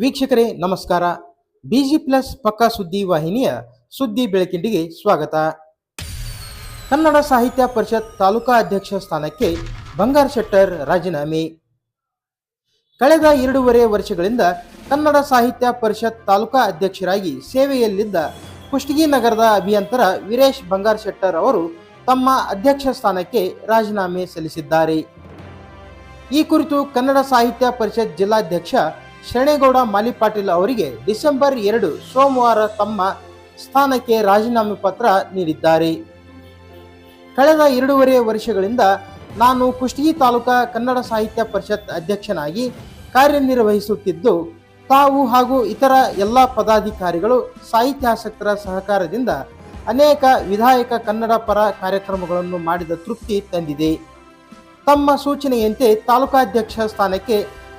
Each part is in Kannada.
ವೀಕ್ಷಕರೇ, ನಮಸ್ಕಾರ. ಬಿಜಿ ಪ್ಲಸ್ ಪಕ್ಕಾ ಸುದ್ದಿ ವಾಹಿನಿಯ ಸುದ್ದಿ ಬೆಳಕಿಂಡಿಗೆ ಸ್ವಾಗತ. ಕನ್ನಡ ಸಾಹಿತ್ಯ ಪರಿಷತ್ ತಾಲೂಕಾ ಅಧ್ಯಕ್ಷ ಸ್ಥಾನಕ್ಕೆ ಬಂಗಾರ ಶೆಟ್ಟರ್ ರಾಜೀನಾಮೆ. ಕಳೆದ ಎರಡೂವರೆ ವರ್ಷಗಳಿಂದ ಕನ್ನಡ ಸಾಹಿತ್ಯ ಪರಿಷತ್ ತಾಲೂಕಾ ಅಧ್ಯಕ್ಷರಾಗಿ ಸೇವೆಯಲ್ಲಿದ್ದ ಕುಷ್ಟಗಿ ನಗರದ ಅಭಿಯಂತರ ವೀರೇಶ್ ಬಂಗಾರ ಶೆಟ್ಟರ್ ಅವರು ತಮ್ಮ ಅಧ್ಯಕ್ಷ ಸ್ಥಾನಕ್ಕೆ ರಾಜೀನಾಮೆ ಸಲ್ಲಿಸಿದ್ದಾರೆ. ಈ ಕುರಿತು ಕನ್ನಡ ಸಾಹಿತ್ಯ ಪರಿಷತ್ ಜಿಲ್ಲಾಧ್ಯಕ್ಷ ಶರಣೇಗೌಡ ಮಾಲಿಪಾಟೀಲ್ ಅವರಿಗೆ ಡಿಸೆಂಬರ್ ಎರಡು ಸೋಮವಾರ ತಮ್ಮ ಸ್ಥಾನಕ್ಕೆ ರಾಜೀನಾಮೆ ಪತ್ರ ನೀಡಿದ್ದಾರೆ. ಕಳೆದ ಎರಡೂವರೆ ವರ್ಷಗಳಿಂದ ನಾನು ಕುಷ್ಟಗಿ ತಾಲೂಕಾ ಕನ್ನಡ ಸಾಹಿತ್ಯ ಪರಿಷತ್ ಅಧ್ಯಕ್ಷನಾಗಿ ಕಾರ್ಯನಿರ್ವಹಿಸುತ್ತಿದ್ದು, ತಾವು ಹಾಗೂ ಇತರ ಎಲ್ಲ ಪದಾಧಿಕಾರಿಗಳು ಸಾಹಿತ್ಯಾಸಕ್ತರ ಸಹಕಾರದಿಂದ ಅನೇಕ ವಿಧಾಯಕ ಕನ್ನಡ ಪರ ಕಾರ್ಯಕ್ರಮಗಳನ್ನು ಮಾಡಿದ ತೃಪ್ತಿ ತಂದಿದೆ. ತಮ್ಮ ಸೂಚನೆಯಂತೆ ತಾಲೂಕಾಧ್ಯಕ್ಷ ಸ್ಥಾನಕ್ಕೆ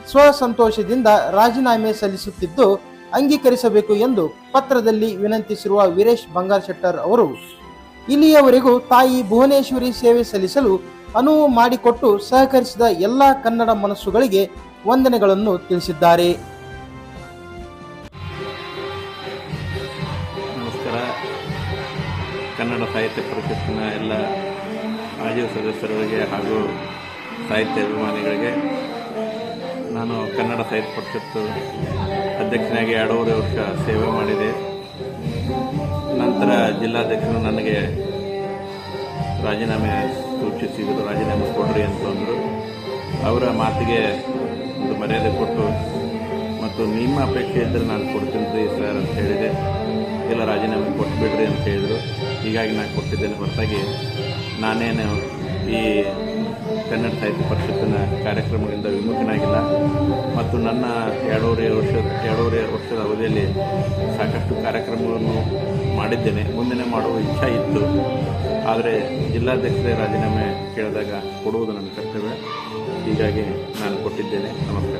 ಸ್ವಸಂತೋಷದಿಂದ ರಾಜೀನಾಮೆ ಸಲ್ಲಿಸುತ್ತಿದ್ದು ಅಂಗೀಕರಿಸಬೇಕು ಎಂದು ಪತ್ರದಲ್ಲಿ ವಿನಂತಿಸಿರುವ ವೀರೇಶ್ ಬಂಗಾರ್ ಶೆಟ್ಟರ್ ಅವರು. ಇಲ್ಲಿಯವರೆಗೂ ತಾಯಿ ಭುವನೇಶ್ವರಿ ಸೇವೆ ಸಲ್ಲಿಸಲು ಅನುವು ಮಾಡಿಕೊಟ್ಟು ಸಹಕರಿಸಿದ ಎಲ್ಲ ಕನ್ನಡ ಮನಸ್ಸುಗಳಿಗೆ ವಂದನೆಗಳನ್ನು ತಿಳಿಸಿದ್ದಾರೆ. ನಮಸ್ಕಾರ. ಕನ್ನಡ ಸಾಹಿತ್ಯ ಪರಿಷತ್ತಿನ ಎಲ್ಲ ಮಾಜಿ ಸದಸ್ಯರಿಗೆ ಹಾಗೂ ಸಾಹಿತ್ಯ ಅಭಿಮಾನಿಗಳಿಗೆ ನಾನು ಕನ್ನಡ ಸಾಹಿತ್ಯ ಪರಿಷತ್ತು ಅಧ್ಯಕ್ಷನಾಗಿ ಎರಡೂವರೆ ವರ್ಷ ಸೇವೆ ಮಾಡಿದೆ. ನಂತರ ಜಿಲ್ಲಾಧ್ಯಕ್ಷರು ನನಗೆ ರಾಜೀನಾಮೆ ಸೂಚಿಸಿದರು, ರಾಜೀನಾಮೆ ಕೊಡ್ರಿ ಅಂತಂದರು ಅವರ ಮಾತಿಗೆ ಒಂದು ಮರ್ಯಾದೆ ಕೊಟ್ಟು, ಮತ್ತು ನಿಮ್ಮ ಅಪೇಕ್ಷೆ ಇದ್ದರೆ ನಾನು ಕೊಡ್ತೀನಿ ಸರ್ ಅಂತ ಹೇಳಿದೆ. ಇಲ್ಲ ರಾಜೀನಾಮೆ ಕೊಟ್ಬಿಡ್ರಿ ಅಂತ ಹೇಳಿದರು. ಹೀಗಾಗಿ ನಾನು ಕೊಟ್ಟಿದ್ದೇನೆ ಹೊರತಾಗಿ ನಾನೇನು ಈ ಕನ್ನಡ ಸಾಹಿತ್ಯ ಪರಿಷತ್ತಿನ ಕಾರ್ಯಕ್ರಮಗಳಿಂದ ವಿಮುಖನಾಗಿಲ್ಲ. ಮತ್ತು ನನ್ನ ಎರಡೂವರೆ ವರ್ಷ, ಎರಡೂವರೆ ವರ್ಷದ ಅವಧಿಯಲ್ಲಿ ಸಾಕಷ್ಟು ಕಾರ್ಯಕ್ರಮಗಳನ್ನು ಮಾಡಿದ್ದೇನೆ. ಮುಂದಿನ ಮಾಡುವ ಇಚ್ಛೆ ಇತ್ತು. ಆದರೆ ಜಿಲ್ಲಾಧ್ಯಕ್ಷರೇ ರಾಜೀನಾಮೆ ಕೇಳಿದಾಗ ಕೊಡುವುದು ನನ್ನ ಕರ್ತವ್ಯ. ಹೀಗಾಗಿ ನಾನು ಕೊಟ್ಟಿದ್ದೇನೆ. ನಮಸ್ಕಾರ.